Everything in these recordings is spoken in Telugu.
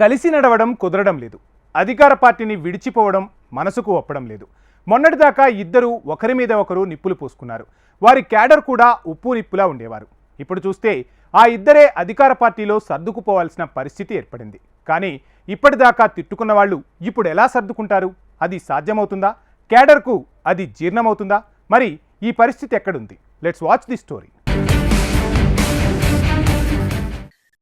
కలిసి నడవడం కుదరడం లేదు. అధికార పార్టీని విడిచిపోవడం మనసుకు ఒప్పడం లేదు. మొన్నటిదాకా ఇద్దరు ఒకరి మీద ఒకరు నిప్పులు పోసుకున్నారు. వారి క్యాడర్ కూడా ఉప్పు నిప్పులా ఉండేవారు. ఇప్పుడు చూస్తే ఆ ఇద్దరే అధికార పార్టీలో సర్దుకుపోవాల్సిన పరిస్థితి ఏర్పడింది. కానీ ఇప్పటిదాకా తిట్టుకున్న వాళ్ళు ఇప్పుడు ఎలా సర్దుకుంటారు? అది సాధ్యమవుతుందా? క్యాడర్కు అది జీర్ణమవుతుందా? మరి ఈ పరిస్థితి ఎక్కడుంది? లెట్స్ వాచ్ ది స్టోరీ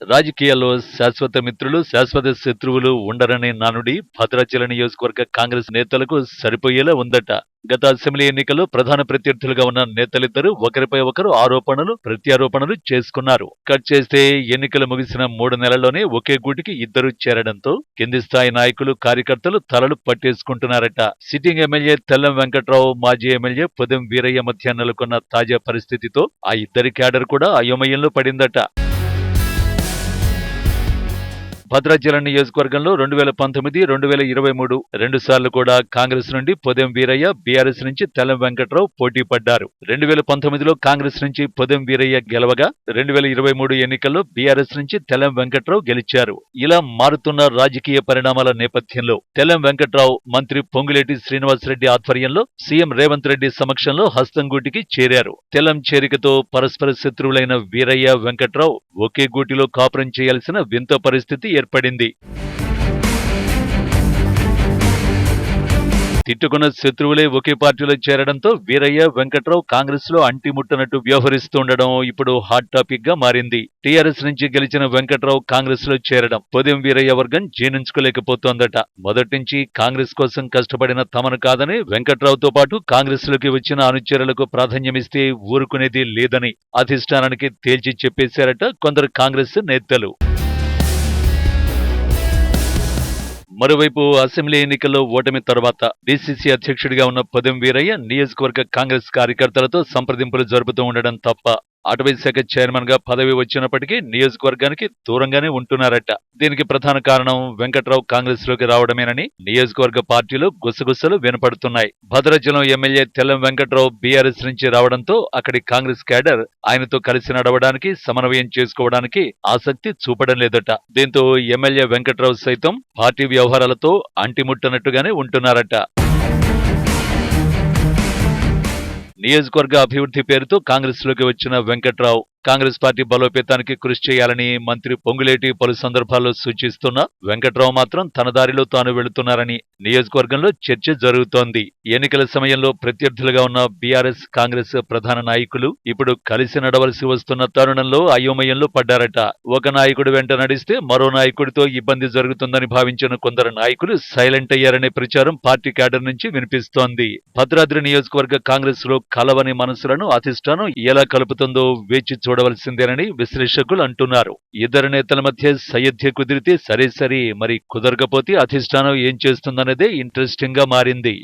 రాజకీయాల్లో శాశ్వత మిత్రులు శాశ్వత శత్రువులు ఉండరనే నానుడి భద్రాచల నియోజకవర్గ కాంగ్రెస్ నేతలకు సరిపోయేలా ఉందట. గత అసెంబ్లీ ఎన్నికల్లో ప్రధాన ప్రత్యర్థులుగా ఉన్న నేతలిద్దరూ ఒకరిపై ఒకరు ఆరోపణలు ప్రత్యారోపణలు చేసుకున్నారు. కట్ చేస్తే ఎన్నికలు ముగిసిన మూడు నెలల్లోనే ఒకే గూటికి ఇద్దరు చేరడంతో కింది స్థాయి నాయకులు కార్యకర్తలు తలలు పట్టేసుకుంటున్నారట. సిట్టింగ్ ఎమ్మెల్యే తెల్లం వెంకట్రావు మాజీ ఎమ్మెల్యే పొదెం వీరయ్య మధ్య నెలకొన్న తాజా పరిస్థితితో ఆ ఇద్దరి క్యాడర్ కూడా అయోమయంలో పడిందట. భద్రాచలం నియోజకవర్గంలో రెండు వేల పంతొమ్మిది రెండు వేల ఇరవై మూడు రెండు సార్లు కూడా కాంగ్రెస్ నుండి పొదెం వీరయ్య బీఆర్ఎస్ నుంచి తెల్లం వెంకట్రావు పోటీ పడ్డారు. రెండు వేల పంతొమ్మిదిలో కాంగ్రెస్ నుంచి పొదెం వీరయ్య గెలవగా రెండు వేల ఇరవై మూడు ఎన్నికల్లో బీఆర్ఎస్ నుంచి తెల్లం వెంకట్రావు గెలిచారు. ఇలా మారుతున్న రాజకీయ పరిణామాల నేపథ్యంలో తెల్లం వెంకట్రావు మంత్రి పొంగులేటి శ్రీనివాసరెడ్డి ఆధ్వర్యంలో సీఎం రేవంత్ రెడ్డి సమక్షంలో హస్తంగూటికి చేరారు. తెల్లం చేరికతో పరస్పర శత్రువులైన వీరయ్య వెంకట్రావు ఒకే గూటిలో కాపురం చేయాల్సిన వింత పరిస్థితి ఏర్పడింది. తిట్టుకున్న శత్రువులే ఒకే పార్టీలో చేరడంతో వీరయ్య వెంకట్రావు కాంగ్రెస్లో అంటిముట్టనట్టు వ్యవహరిస్తుండడం ఇప్పుడు హాట్ టాపిక్గా మారింది. టీఆర్ఎస్ నుంచి గెలిచిన వెంకట్రావు కాంగ్రెస్లో చేరడం పొదెం వీరయ్య వర్గం జీర్ణించుకోలేకపోతోందట. మొదటి నుంచి కాంగ్రెస్ కోసం కష్టపడిన తమను కాదని వెంకట్రావుతో పాటు కాంగ్రెస్లోకి వచ్చిన అనుచరులకు ప్రాధాన్యమిస్తే ఊరుకునేది లేదని అధిష్టానానికి తేల్చి చెప్పేశారట కొందరు కాంగ్రెస్ నేతలు. మరోవైపు అసెంబ్లీ ఎన్నికల్లో ఓటమి తర్వాత డీసీసీ అధ్యక్షుడిగా ఉన్న పొదెం వీరయ్య నియోజకవర్గ కాంగ్రెస్ కార్యకర్తలతో సంప్రదింపులు జరుపుతూ ఉండడం తప్ప అటవీ శాఖ చైర్మన్గా పదవి వచ్చినప్పటికీ నియోజకవర్గానికి దూరంగానే ఉంటున్నారట. దీనికి ప్రధాన కారణం వెంకట్రావు కాంగ్రెస్లోకి రావడమేనని నియోజకవర్గ పార్టీలు గుసగుసలు వినపడుతున్నాయి. భద్రాచలం ఎమ్మెల్యే తెల్లం వెంకట్రావు బీఆర్ఎస్ నుంచి రావడంతో అక్కడి కాంగ్రెస్ క్యాడర్ ఆయనతో కలిసి నడవడానికి సమన్వయం చేసుకోవడానికి ఆసక్తి చూపడం లేదట. దీంతో ఎమ్మెల్యే వెంకట్రావు సైతం పార్టీ వ్యవహారాలతో అంటిముట్టనట్టుగానే ఉంటున్నారట. నియోజకవర్గ అభివృద్ధి పేరుతో కాంగ్రెస్లోకి వచ్చిన వెంకట్రావు. కాంగ్రెస్ పార్టీ బలోపేతానికి కృషి చేయాలని మంత్రి పొంగులేటి పలు సందర్భాల్లో సూచిస్తున్నా వెంకట్రావు మాత్రం తన దారిలో తాను వెళుతున్నారని నియోజకవర్గంలో చర్చ జరుగుతోంది. ఎన్నికల సమయంలో ప్రత్యర్థులుగా ఉన్న బీఆర్ఎస్ కాంగ్రెస్ ప్రధాన నాయకులు ఇప్పుడు కలిసి నడవలసి వస్తున్న తరుణంలో అయోమయంలో పడ్డారట. ఒక నాయకుడు వెంట నడిస్తే మరో నాయకుడితో ఇబ్బంది జరుగుతుందని భావించిన కొందరు నాయకులు సైలెంట్ అయ్యారనే ప్రచారం పార్టీ క్యాడర్ నుంచి వినిపిస్తోంది. భద్రాద్రి నియోజకవర్గ కాంగ్రెస్లో కలవని మనసులను అధిష్టానం ఎలా కలుపుతుందో వేచి చూడవలసిందేనని విశ్లేషకులు అంటున్నారు. ఇద్దరు నేతల మధ్య సయోధ్య కుదిరితే సరే సరే మరి కుదరకపోతే అధిష్టానం ఏం చేస్తుందన్నదే ఇంట్రెస్టింగ్గా మారింది.